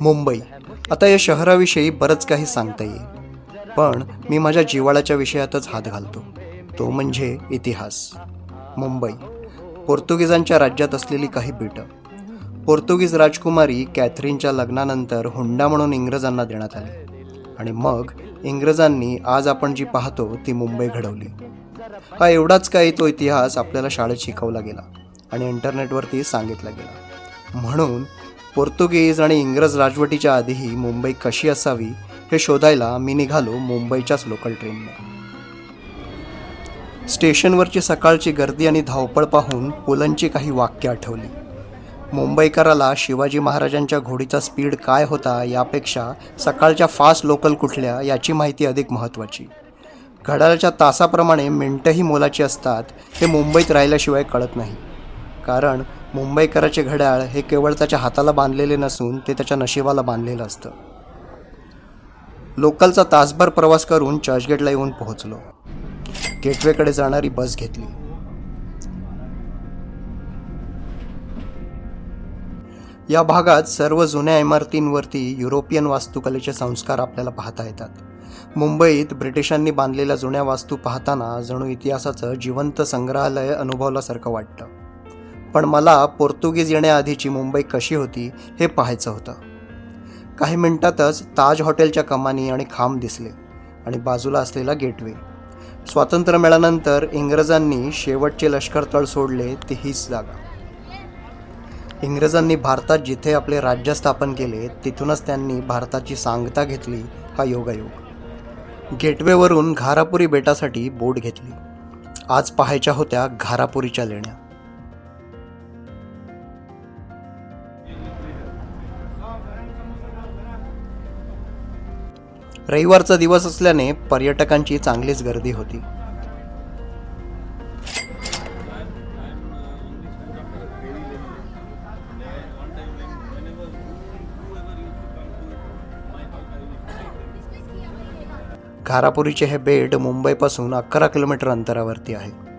मुंबई. आता या शहराविषयी बरंच काही सांगता येईल. पण मी माझ्या जिवाळ्याच्या विषयातच हात घालतो. तो म्हणजे इतिहास. मुंबई. पोर्तुगीजांच्या राज्यात असलेली काही बेटं पोर्तुगीज राजकुमारी कॅथरीनच्या लग्नानंतर हुंडा म्हणून इंग्रजांना देण्यात आली. आणि मग इंग्रजांनी आज आपण जी पाहतो ती मुंबई घडवली. हा एवढाच काही तो इतिहास आपल्याला शाळेत शिकवला गेला आणि इंटरनेटवरती सांगितला गेला. म्हणून पोर्तुगीज आणि इंग्रज राजवटीच्या आधीही मुंबई कशी असावी हे शोधायला मी निघालो मुंबईच्याच लोकल ट्रेनने स्टेशनवरची सकाळची गर्दी आणि धावपळ पाहून पुलंची काही वाक्य आठवली. मुंबईकराला शिवाजी महाराजांच्या घोडीचा स्पीड काय होता यापेक्षा सकाळच्या फास्ट लोकल कुठल्या याची माहिती अधिक महत्त्वाची. घड्याळाच्या तासाप्रमाणे मिनटंही मोलाची असतात हे मुंबईत राहिल्याशिवाय कळत नाही. कारण मुंबईकराचे घड्याळ हे केवळ त्याच्या हाताला बांधलेले नसून ते त्याच्या नशिबाला बांधलेलं असतं. लोकलचा तासभर प्रवास करून चर्चगेटला येऊन पोहोचलो. गेटवेकडे जाणारी बस घेतली. या भागात सर्व जुन्या इमारतींवरती युरोपियन वास्तुकलेचे संस्कार आपल्याला पाहता येतात. मुंबईत ब्रिटिशांनी बांधलेल्या जुन्या वास्तू पाहताना जणू इतिहासाचं जिवंत संग्रहालय अनुभवल्यासारखं वाटतं. पण मला पोर्तुगीज येण्याआधीची मुंबई कशी होती हे पाहायचं होतं. काही मिनिटातच ताज हॉटेलच्या कमानी आणि खांब दिसले आणि बाजूला असलेला गेटवे. स्वातंत्र्य मिळाल्यानंतर इंग्रजांनी शेवटचे लष्कर तळ सोडले ती हीच जागा. इंग्रजांनी भारतात जिथे आपले राज्य स्थापन केले तिथूनच त्यांनी भारताची सांगता घेतली हा योगायोग. गेटवेवरून घारापुरी बेटासाठी बोट घेतली. आज पाहायच्या होत्या घारापुरीच्या लेण्या. रविवारचा दिवस असल्याने पर्यटकांची चांगलीच गर्दी होती. घारापुरीचे हे बेट मुंबईपासून अकरा किलोमीटर अंतरावरती आहे.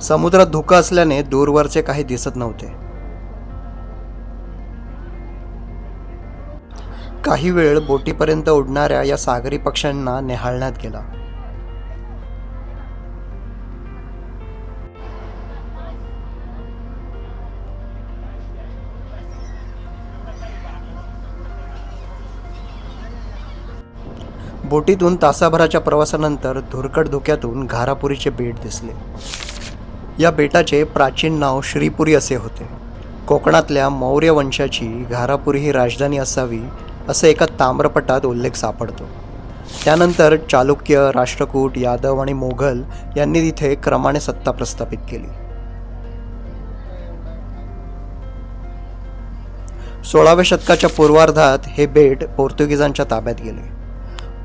समुद्रात धोका असल्याने दूरवरचे काही दिसत नव्हते. काही वेळ बोटीपर्यंत उडणाऱ्या या सागरी पक्ष्यांना निहाळण्यात गेला. बोटीतून तासाभराच्या प्रवासानंतर धुरकट धुक्यातून घारापुरीचे बेट दिसले. या बेटाचे प्राचीन नाव श्रीपुरी असे होते. कोकणातल्या मौर्य वंशाची घारापुरी ही राजधानी असावी असे एका ताम्रपटात उल्लेख सापडतो. त्यानंतर चालुक्य राष्ट्रकूट यादव आणि मोघल यांनी तिथे क्रमाने सत्ता प्रस्थापित केली. सोळाव्या शतकाच्या पूर्वार्धात हे बेट पोर्तुगीजांच्या ताब्यात गेले.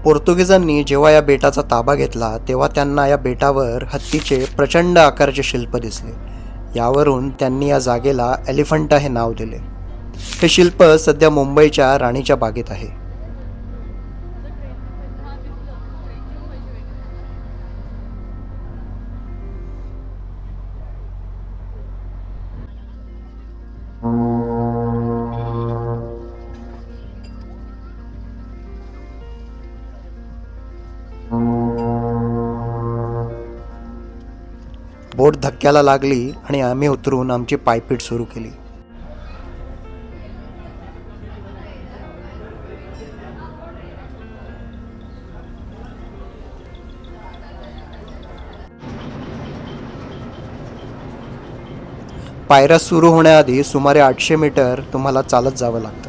पोर्तुगीजांनी जेव्हा या बेटाचा ताबा घेतला तेव्हा त्यांना या बेटावर हत्तीचे प्रचंड आकाराचे शिल्प दिसले. यावरून त्यांनी या जागेला एलिफंटा हे नाव दिले. हे शिल्प सध्या मुंबईच्या राणीच्या बागेत आहे. बोट धक्क्याला लागली आणि आम्ही उतरून आमची पायपीट सुरू केली. पायऱ्या सुरू होण्याआधी सुमारे आठशे मीटर तुम्हाला चालत जावं लागतं.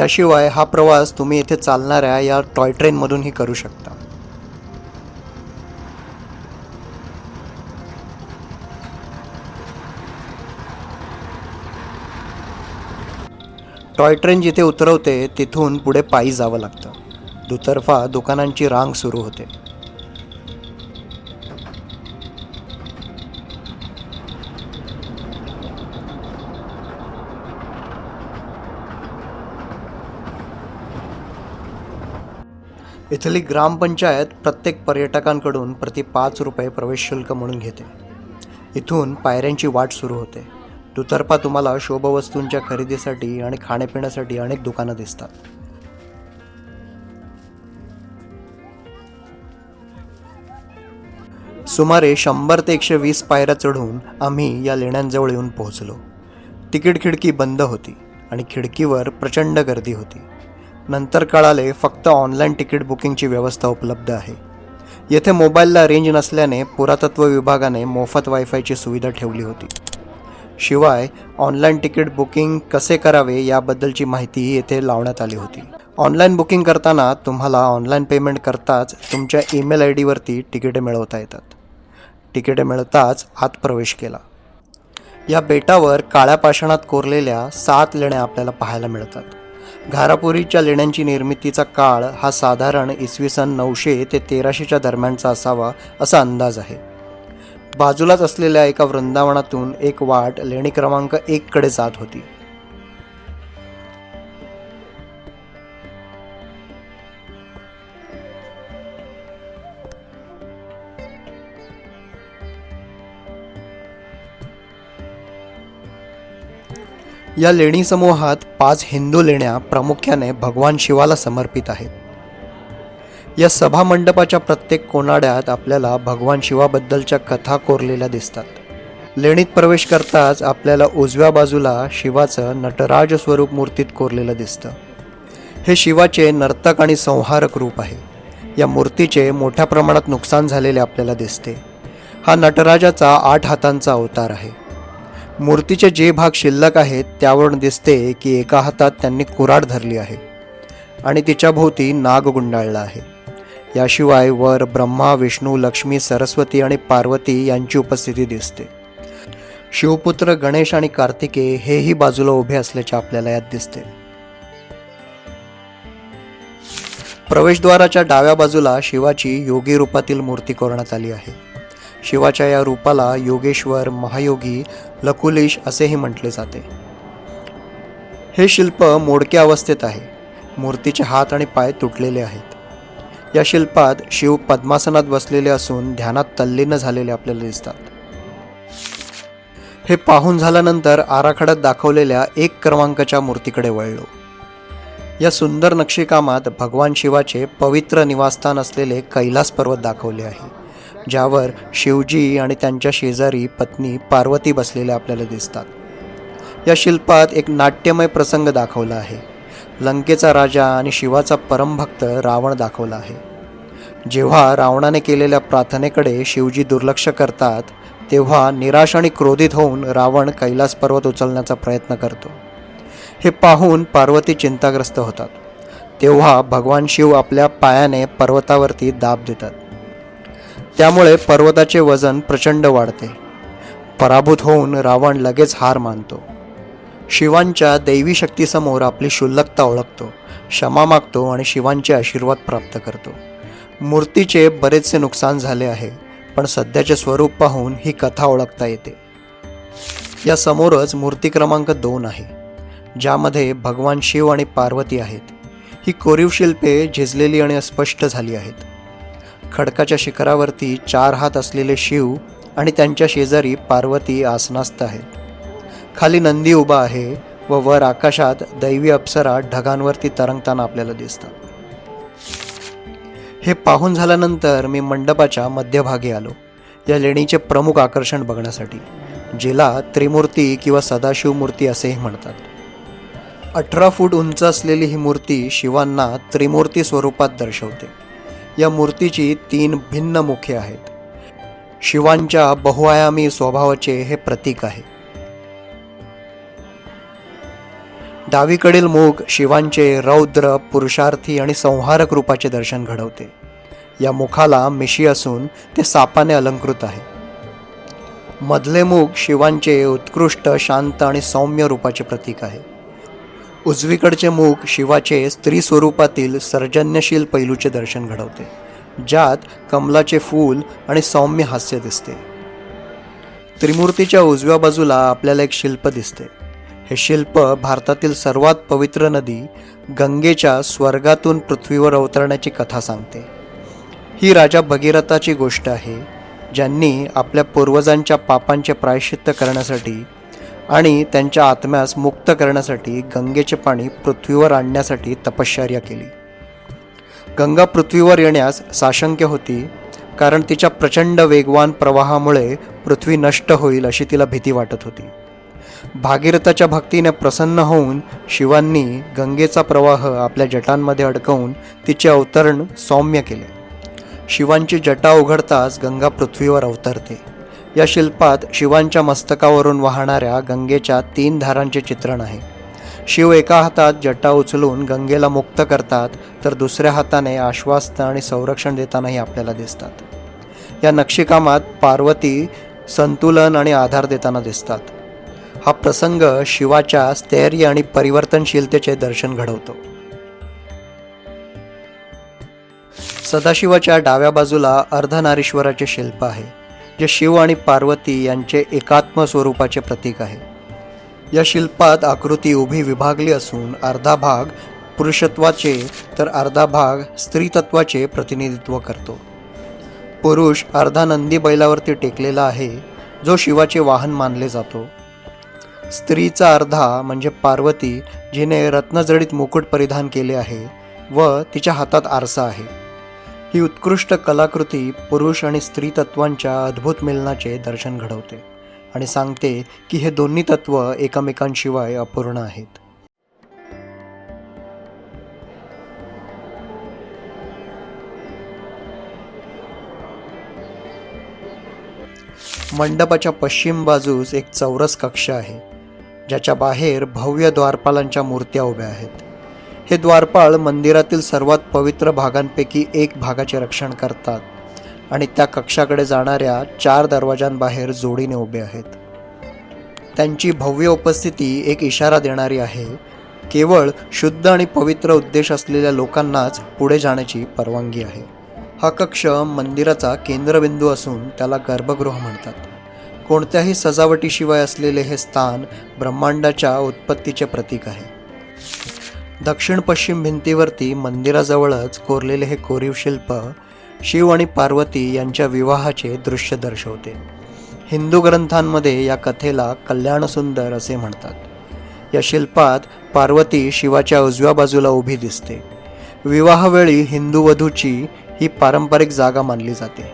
याशिवाय हा प्रवास तुम्ही इथे चालणाऱ्या या टॉय ट्रेनमधूनही करू शकता. टॉय ट्रेन जिथे उतरवते तिथून पुढे पायी जावं लागतं. दुतर्फा दुकानांची रांग सुरू होते. इथली ग्रामपंचायत प्रत्येक पर्यटकांकडून प्रति पाच रुपये प्रवेश शुल्क म्हणून घेते. इथून पायऱ्यांची वाट सुरू होते. दुतर्फा तुम्हाला शोभवस्तूंच्या खरेदीसाठी आणि खाण्यापिण्यासाठी अनेक दुकानं दिसतात. सुमारे शंभर ते एकशे वीस पायऱ्या चढून आम्ही या लेण्यांजवळ येऊन पोहोचलो. तिकीट खिडकी बंद होती आणि खिडकीवर प्रचंड गर्दी होती. नंतर कळाले फक्त ऑनलाईन तिकीट बुकिंगची व्यवस्था उपलब्ध आहे. येथे मोबाईलला रेंज नसल्याने पुरातत्व विभागाने मोफत वायफायची सुविधा ठेवली होती. शिवाय ऑनलाईन तिकीट बुकिंग कसे करावे याबद्दलची माहितीही येथे लावण्यात आली होती. ऑनलाईन बुकिंग करताना तुम्हाला ऑनलाईन पेमेंट करताच तुमच्या ईमेल आय डीवरती तिकिटे मिळवता येतात. तिकिटे मिळताच आत प्रवेश केला. या बेटावर काळ्या पाषाणात कोरलेल्या सात लेण्या आपल्याला पाहायला मिळतात. घारापुरीच्या लेण्यांची निर्मितीचा काळ हा साधारण इसवी सन नऊशे ते तेराशेच्या दरम्यानचा असावा असा अंदाज आहे. बाजूलाच असलेल्या एका वृंदावनातून एक वाट लेणी क्रमांक एककडे जात होती. या लेणी समूहात पाच हिंदू लेण्या प्रामुख्याने भगवान शिवाला समर्पित आहेत. या सभा मंडपाच्या प्रत्येक कोनाड्यात आपल्याला भगवान शिवाबद्दलच्या कथा कोरलेल्या दिसतात. लेणीत प्रवेश करताच आपल्याला उजव्या बाजूला शिवाचं नटराज स्वरूप मूर्तीत कोरलेलं दिसतं. हे शिवाचे नर्तक आणि संहारक रूप आहे. या मूर्तीचे मोठ्या प्रमाणात नुकसान झालेले आपल्याला दिसते. हा नटराजाचा आठ हातांचा अवतार आहे. मूर्तीचे जे भाग शिल्लक आहेत त्यावरून दिसते की एका हातात त्यांनी कुऱ्हाड धरली आहे आणि तिच्या भोवती नाग गुंडाळला आहे. याशिवाय वर ब्रह्मा विष्णू लक्ष्मी सरस्वती आणि पार्वती यांची उपस्थिती दिसते. शिवपुत्र गणेश आणि कार्तिके हेही बाजूला उभे असल्याचे आपल्याला यात दिसते. प्रवेशद्वाराच्या डाव्या बाजूला शिवाची योगी रूपातील मूर्ती कोरण्यात आली आहे. शिवाच्या या रूपाला योगेश्वर महायोगी लकुलिश असेही म्हटले जाते. हे शिल्प मोडक्या अवस्थेत आहे. मूर्तीचे हात आणि पाय तुटलेले आहेत. या शिल्पात शिव पद्मासनात बसलेले असून ध्यानात तल्लीन झालेले आपल्याला दिसतात. हे पाहून झाल्यानंतर आराखड्यात दाखवलेल्या एक क्रमांकाच्या मूर्तीकडे वळलो. या सुंदर नक्षीकामात भगवान शिवाचे पवित्र निवासस्थान असलेले कैलास पर्वत दाखवले आहे. ज्यावर शिवजी आणि त्यांच्या शेजारी पत्नी पार्वती बसलेल्या आपल्याला दिसतात. या शिल्पात एक नाट्यमय प्रसंग दाखवला आहे. लंकेचा राजा आणि शिवाचा परमभक्त रावण दाखवला आहे. जेव्हा रावणाने केलेल्या प्रार्थनेकडे शिवजी दुर्लक्ष करतात तेव्हा निराश आणि क्रोधित होऊन रावण कैलास पर्वत उचलण्याचा प्रयत्न करतो. हे पाहून पार्वती चिंताग्रस्त होतात. तेव्हा भगवान शिव आपल्या पायाने पर्वतावरती दाब देतात. त्यामुळे पर्वताचे वजन प्रचंड वाढते. पराभूत होऊन रावण लगेच हार मानतो. शिवांच्या दैवी शक्तीसमोर आपली क्षुल्लकता ओळखतो क्षमा मागतो आणि शिवांचे आशीर्वाद प्राप्त करतो. मूर्तीचे बरेचसे नुकसान झाले आहे पण सध्याचे स्वरूप पाहून ही कथा ओळखता येते. या समोरच मूर्ती क्रमांक दोन आहे ज्यामध्ये भगवान शिव आणि पार्वती आहेत. ही कोरीव शिल्पे झिजलेली आणि अस्पष्ट झाली आहेत. खडकाच्या शिखरावरती चार हात असलेले शिव आणि त्यांच्या शेजारी पार्वती आसनास्त आहे. खाली नंदी उभा आहे व वर आकाशात दैवी अप्सरा ढगांवरती तरंगताना आपल्याला दिसतात. हे पाहून झाल्यानंतर मी मंडपाच्या मध्यभागी आलो. या लेणीचे प्रमुख आकर्षण बघण्यासाठी जिला त्रिमूर्ती किंवा सदाशिव मूर्ती असेही म्हणतात. अठरा फूट उंच असलेली ही मूर्ती शिवांना त्रिमूर्ती स्वरूपात दर्शवते. या मूर्तीची तीन भिन्न मुखे आहेत. शिवांच्या बहुआयामी स्वभावाचे हे प्रतीक आहे. डावीकडील मुख शिवांचे रौद्र पुरुषार्थी आणि संहारक रूपाचे दर्शन घडवते. या मुखाला मिशी असून ते सापाने अलंकृत आहे. मधले मुख शिवांचे उत्कृष्ट शांत आणि सौम्य रूपाचे प्रतीक आहे. उजवीकडचे मुख शिवाचे स्त्री स्वरूपातील सर्जन्यशील पैलूचे दर्शन घडवते ज्यात कमलाचे फूल आणि सौम्य हास्य दिसते. त्रिमूर्तीच्या उजव्या बाजूला आपल्याला एक शिल्प दिसते. हे शिल्प भारतातील सर्वात पवित्र नदी गंगेच्या स्वर्गातून पृथ्वीवर अवतरण्याची कथा सांगते. ही राजा भगीरथाची गोष्ट आहे ज्यांनी आपल्या पूर्वजांच्या पापांचे प्रायश्चित्त करण्यासाठी आणि त्यांच्या आत्म्यास मुक्त करण्यासाठी गंगेचे पाणी पृथ्वीवर आणण्यासाठी तपश्चर्या केली. गंगा पृथ्वीवर येण्यास साशंक्य होती कारण तिच्या प्रचंड वेगवान प्रवाहामुळे पृथ्वी नष्ट होईल अशी तिला भीती वाटत होती. भागीरथाच्या भक्तीने प्रसन्न होऊन शिवांनी गंगेचा प्रवाह आपल्या जटांमध्ये अडकवून तिचे अवतरण सौम्य केले. शिवांची जटा उघडताच गंगा पृथ्वीवर अवतरते. या शिल्पात शिवांच्या मस्तकावरून वाहणाऱ्या गंगेच्या तीन धारांचे चित्रण आहे. शिव एका हातात जटा उचलून गंगेला मुक्त करतात तर दुसऱ्या हाताने आश्वास्त आणि संरक्षण देतानाही आपल्याला दिसतात. या नक्षीकामात पार्वती संतुलन आणि आधार देताना दिसतात. हा प्रसंग शिवाच्या स्थैर्य आणि परिवर्तनशीलतेचे दर्शन घडवतो. सदाशिवाच्या डाव्या बाजूला अर्धनारीश्वराचे शिल्प आहे. जे शिव आणि पार्वती यांचे एकात्म स्वरूपाचे प्रतीक आहे. या शिल्पात आकृती उभी विभागली असून अर्धा भाग पुरुषत्वाचे तर अर्धा भाग स्त्रीतत्वाचे प्रतिनिधित्व करतो. पुरुष अर्धा नंदी बैलावरती टेकलेला आहे जो शिवाचे वाहन मानले जातो. स्त्रीचा अर्धा म्हणजे पार्वती जिने रत्नजडित मुकुट परिधान केले आहे व तिच्या हातात आरसा आहे. ही उत्कृष्ट कलाकृती पुरुष आणि स्त्री तत्वांच्या अद्भुत मिलनाचे दर्शन घडवते आणि सांगते की हे दोन्ही तत्व एकमेकांशिवाय अपूर्ण आहेत. मंडपाच्या पश्चिम बाजूस एक चौरस कक्ष आहे ज्याच्या बाहेर भव्य द्वारपालांच्या मूर्त्या उभ्या आहेत. हे द्वारपाळ मंदिरातील सर्वात पवित्र भागांपैकी एक भागाचे रक्षण करतात आणि त्या कक्षाकडे जाणाऱ्या चार दरवाजांबाहेर जोडीने उभे आहेत. त्यांची भव्य उपस्थिती एक इशारा देणारी आहे केवळ शुद्ध आणि पवित्र उद्देश असलेल्या लोकांनाच पुढे जाण्याची परवानगी आहे. हा कक्ष मंदिराचा केंद्रबिंदू असून त्याला गर्भगृह म्हणतात. कोणत्याही सजावटीशिवाय असलेले हे स्थान ब्रह्मांडाच्या उत्पत्तीचे प्रतीक आहे. दक्षिण पश्चिम भिंतीवरती मंदिराजवळच कोरलेले हे कोरीव शिल्प शिव आणि पार्वती यांच्या विवाहाचे दृश्य दर्शवते. हिंदू ग्रंथांमध्ये या कथेला कल्याणसुंदर असे म्हणतात. या शिल्पात पार्वती शिवाच्या उजव्या बाजूला उभी दिसते. विवाहवेळी हिंदू वधूची ही पारंपरिक जागा मानली जाते.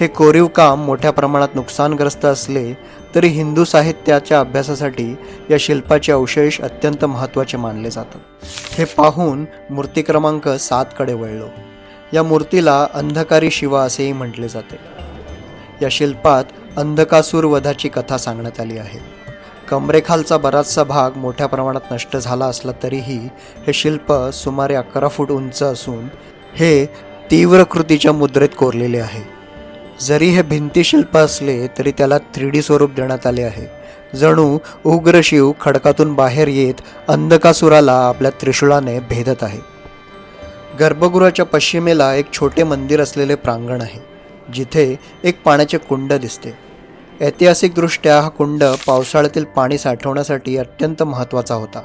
हे कोरीव काम मोठ्या प्रमाणात नुकसानग्रस्त असले तरी हिंदू साहित्याच्या अभ्यासासाठी या शिल्पाचे अवशेष अत्यंत महत्त्वाचे मानले जातात. हे पाहून मूर्ती क्रमांक सातकडे वळलो. या मूर्तीला अंधकारी शिवा असेही म्हटले जाते. या शिल्पात अंधकासूर वधाची कथा सांगण्यात आली आहे. कमरेखालचा बराचसा भाग मोठ्या प्रमाणात नष्ट झाला असला तरीही हे शिल्प सुमारे अकरा फूट उंच असून हे तीव्र कृतीच्या मुद्रेत कोरलेले आहे. जरी हे भिंतीशिल्प असले तरी त्याला थ्री डी स्वरूप देण्यात आले आहे. जणू उग्र शिव खडकातून बाहेर येत अंधकासुराला आपल्या त्रिशूळाने भेदत आहे. गर्भगृहाच्या पश्चिमेला एक छोटे मंदिर असलेले प्रांगण आहे जिथे एक पाण्याचे कुंड दिसते. ऐतिहासिकदृष्ट्या हा कुंड पावसाळ्यातील पाणी साठवण्यासाठी अत्यंत महत्त्वाचा होता.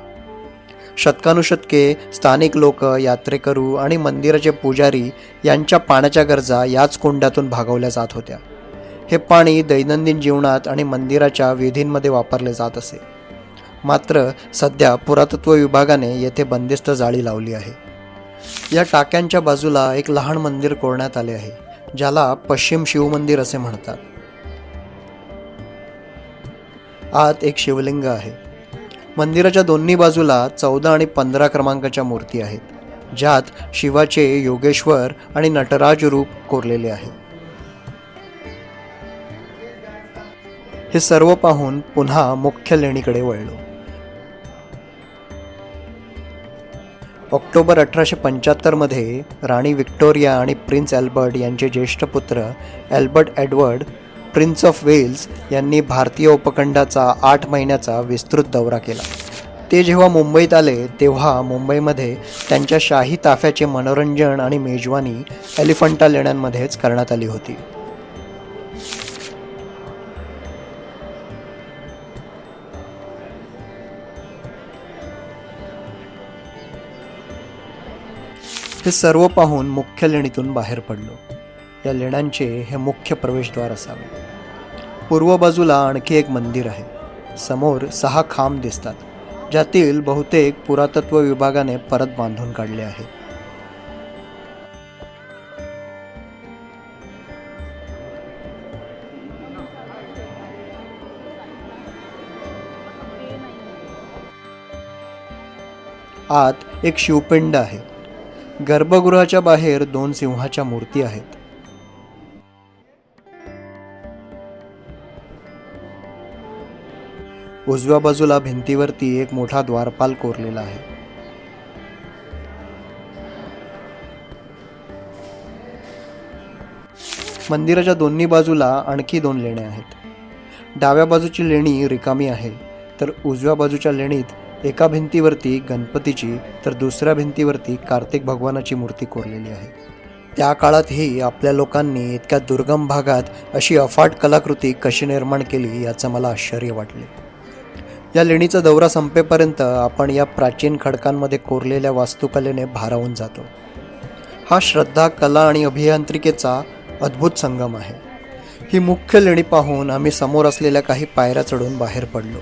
शतकानुशतके स्थानिक लोक यात्रेकरू आणि मंदिराचे पुजारी यांच्या पाण्याच्या गरजा याच कुंडातून भागवल्या जात होत्या. हे पाणी दैनंदिन जीवनात आणि मंदिराच्या विधींमध्ये वापरले जात असे. मात्र सध्या पुरातत्व विभागाने येथे बंदिस्त जाळी लावली आहे. या टाक्यांच्या बाजूला एक लहान मंदिर कोरण्यात आले आहे ज्याला पश्चिम शिवमंदिर असे म्हणतात. आत एक शिवलिंग आहे. मंदिराच्या दोन्ही बाजूला चौदा आणि पंधरा क्रमांकाच्या मूर्ती आहेत ज्यात शिवाचे योगेश्वर आणि नटराज रूप कोरलेले आहे. हे सर्व पाहून पुन्हा मुख्य लेणीकडे वळलो. ऑक्टोबर अठराशे पंच्याहत्तरमध्ये राणी व्हिक्टोरिया आणि प्रिन्स अल्बर्ट यांचे ज्येष्ठ पुत्र Albert Edward Prince of Wales यांनी भारतीय उपखंडाचा आठ महिन्याचा विस्तृत दौरा केला. ते जेव्हा मुंबईत आले तेव्हा मुंबईमध्ये त्यांच्या शाही ताफ्याचे मनोरंजन आणि मेजवानी एलिफंटा लेण्यांमध्येच करण्यात आली होती. हे सर्व पाहून मुख्य लेणीतून बाहेर पडलो. या लेण्यांचे हे मुख्य प्रवेशद्वार असावे. पूर्व बाजूला आणखी एक मंदिर आहे. समोर सहा खांब दिसतात ज्यातील बहुतेक पुरातत्व विभागाने परत बांधून काढले आहे. आत एक शिवपिंड आहे. गर्भगृहाच्या बाहेर दोन सिंहाच्या मूर्ती आहेत. उजव्या बाजूला भिंतीवरती एक मोठा द्वारपाल कोरलेला आहे. मंदिराच्या दोन्ही बाजूला आणखी दोन लेण्या आहेत. डाव्या बाजूची लेणी रिकामी आहे तर उजव्या बाजूच्या लेणीत एका भिंतीवरती गणपतीची तर दुसऱ्या भिंतीवरती कार्तिक भगवानाची मूर्ती कोरलेली आहे. त्या काळातही आपल्या लोकांनी इतक्या दुर्गम भागात अशी अफाट कलाकृती कशी निर्माण केली याचं मला आश्चर्य वाटले. या लेणीचा दौरा संपेपर्यंत आपण या प्राचीन खडकांमध्ये कोरलेल्या वास्तुकलेने भारावून जातो. हा श्रद्धा कला आणि अभियांत्रिकेचा अद्भुत संगम आहे. ही मुख्य लेणी पाहून आम्ही समोर असलेल्या काही पायऱ्या चढून बाहेर पडलो.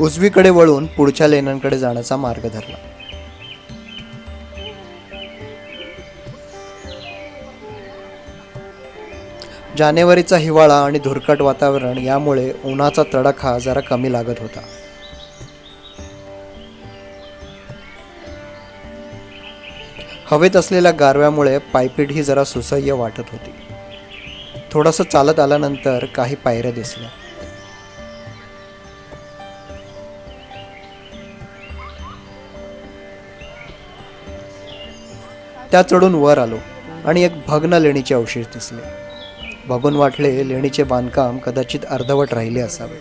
उजवीकडे वळून पुढच्या लेण्यांकडे जाण्याचा मार्ग धरला. जानेवारीचा हिवाळा आणि धुरकट वातावरण यामुळे उन्हाचा तडाखा जरा कमी लागत होता. हवेत असलेल्या गारव्यामुळे पायपीट ही जरा सुसह्य वाटत होती. थोडंसं चालत आल्यानंतर काही पायऱ्या दिसल्या. त्या चढून वर आलो आणि एक भग्न लेणीचे अवशेष दिसले. बघून वाटले लेणीचे बांधकाम कदाचित अर्धवट राहिले असावे.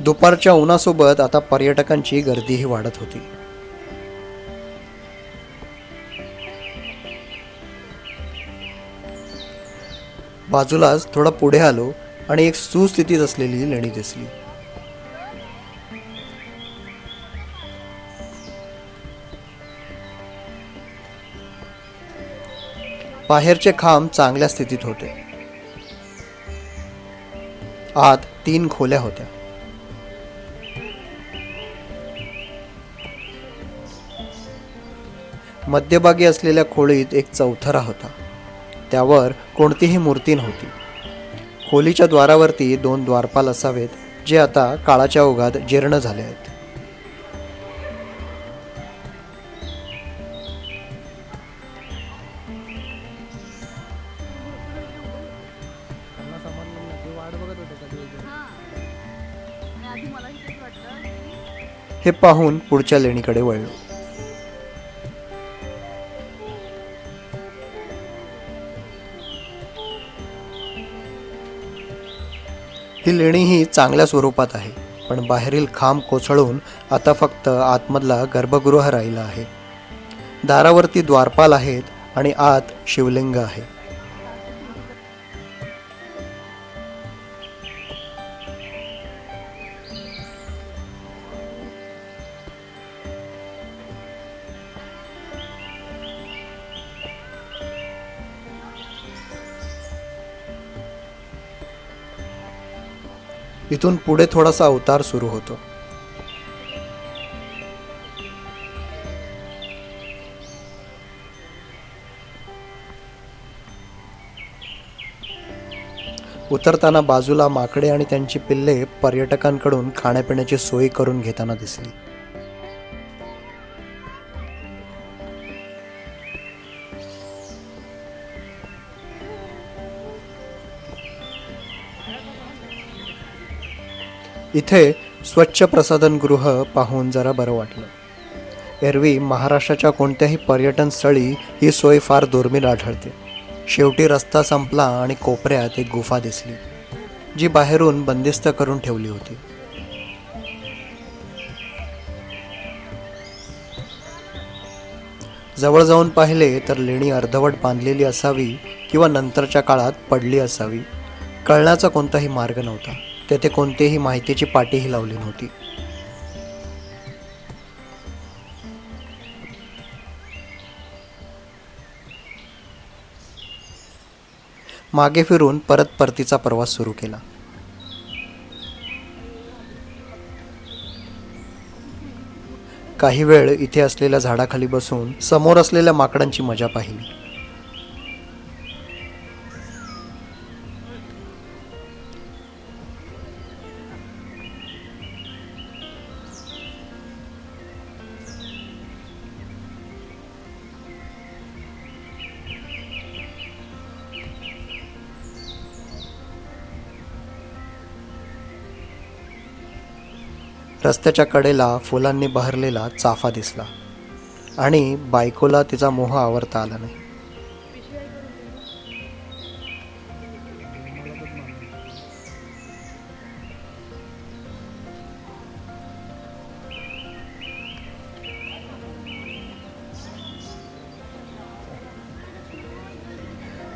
दुपारच्या उन्हासोबत आता पर्यटकांची गर्दीही वाढत होती. बाजूलाच थोडं पुढे आलो आणि एक सुस्थितीत असलेली लेणी दिसली बाहेरचे खांब चांगल्या स्थितीत होते. आत तीन खोल्या होत्या. मध्यभागी असलेल्या खोळीत एक चौथरा होता. त्यावर कोणतीही मूर्ती नव्हती. खोलीच्या द्वारावरती दोन द्वारपाल असावेत जे आता काळाच्या ओघात जीर्ण झाले आहेत. हे पाहून पुढच्या लेणीकडे वळलो. ही लेणीही चांगल्या स्वरूपात आहे. पण बाहेरील खांब कोसळून आता फक्त आतमधला गर्भगृह राहिला आहे. दारावरती द्वारपाल आहेत आणि आत शिवलिंग आहे. इथून पुढे थोडासा अवतार सुरू होतो. उतरताना बाजूला माकडे आणि त्यांची पिल्ले पर्यटकांकडून खाण्यापिण्याची सोय करून घेताना दिसली. इथे स्वच्छ प्रसाधनगृह पाहून जरा बरं वाटलं. एरवी महाराष्ट्राच्या कोणत्याही पर्यटन स्थळी ही सोय फार दुर्मिळ आढळते. शेवटी रस्ता संपला आणि कोपऱ्यात एक गुफा दिसली जी बाहेरून बंदिस्त करून ठेवली होती. जवळ जाऊन पाहिले तर लेणी अर्धवट बांधलेली असावी किंवा नंतरच्या काळात पडली असावी कळण्याचा कोणताही मार्ग नव्हता. तेथे कोणतीही माहितीची पाटीही लावली नव्हती. मागे फिरून परत परतीचा प्रवास सुरू केला. काही वेळ इथे असलेल्या झाडाखाली बसून समोर असलेल्या माकडांची मजा पाहिली. रस्त्याच्या कडेला फुलांनी बहरलेला चाफा दिसला आणि बायकोला तिचा मोह आवरता आला नाही.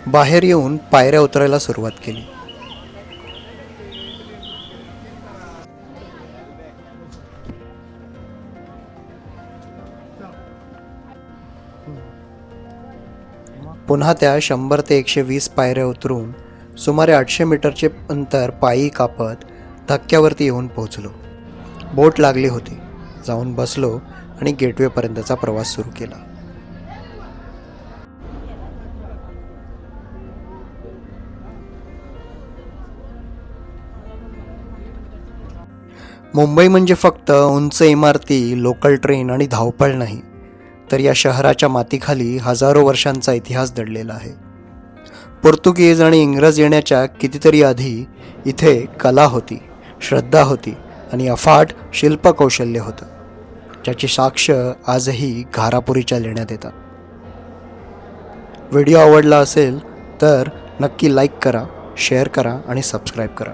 बाहेर येऊन पायऱ्या उतरायला सुरुवात केली. पुन्हा त्या शंभर ते एकशे वीस पायऱ्या उतरून सुमारे आठशे मीटरचे अंतर पायी कापत धक्क्यावरती येऊन पोहोचलो. बोट लागली होती. जाऊन बसलो आणि गेटवेपर्यंतचा प्रवास सुरू केला. मुंबई म्हणजे फक्त उंच इमारती लोकल ट्रेन आणि धावपळ नाही. तर या शहराच्या मातीखाली हजारो वर्षांचा इतिहास दडलेला आहे. पोर्तुगीज आणि इंग्रज येण्याच्या कितीतरी आधी इथे कला होती श्रद्धा होती आणि अफाट शिल्पकौशल्य होतं ज्याची साक्ष आजही घारापुरीच्या लेण्यात येतात. व्हिडिओ आवडला असेल तर नक्की लाईक करा शेअर करा आणि सबस्क्राईब करा.